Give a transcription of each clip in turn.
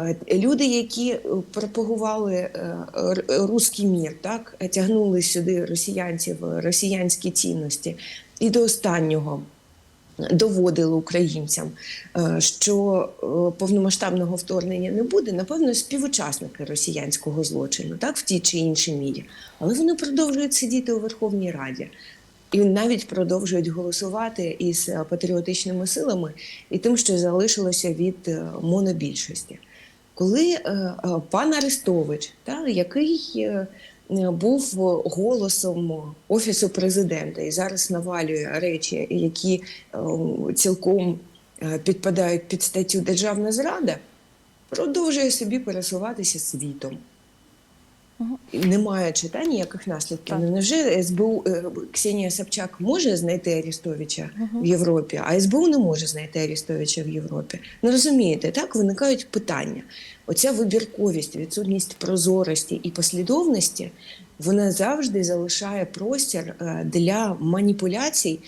Е, Люди, які е, пропагували е, руський мір, так тягнули сюди росіянців, росіянські цінності, і до останнього доводили українцям, що повномасштабного вторгнення не буде, напевно, співучасники росіянського злочину, так в тій чи іншій мірі. Але вони продовжують сидіти у Верховній Раді. І навіть продовжують голосувати із патріотичними силами і тим, що залишилося від монобільшості. Коли е, е, пан Арестович, та, який е, був голосом офісу президента і зараз навалює речі, які цілком підпадають під статтю Державна зрада, продовжує собі пересуватися світом. Мгм. І Не маючи та ніяких наслідків. Так. Ну, невже СБУ е, Ксенія Собчак може знайти Арестовича Мгм. в Європі, а СБУ не може знайти Арестовича в Європі? Ну розумієте, так виникають питання. Оця вибірковість, відсутність прозорості і послідовності, вона завжди залишає простір е, для маніпуляцій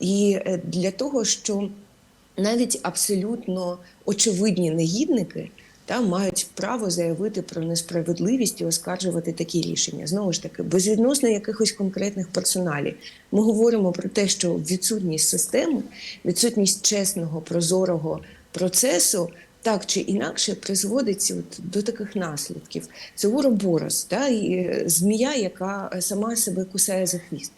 і е, для того, що навіть абсолютно очевидні негідники та мають право заявити про несправедливість і оскаржувати такі рішення. Знову ж таки, безвідносно якихось конкретних персоналів. Ми говоримо про те, що відсутність системи, відсутність чесного, прозорого процесу. Так чи інакше призводиться от до таких наслідків. Це Уроборос, та, і е, змія, яка сама себе кусає за хвіст.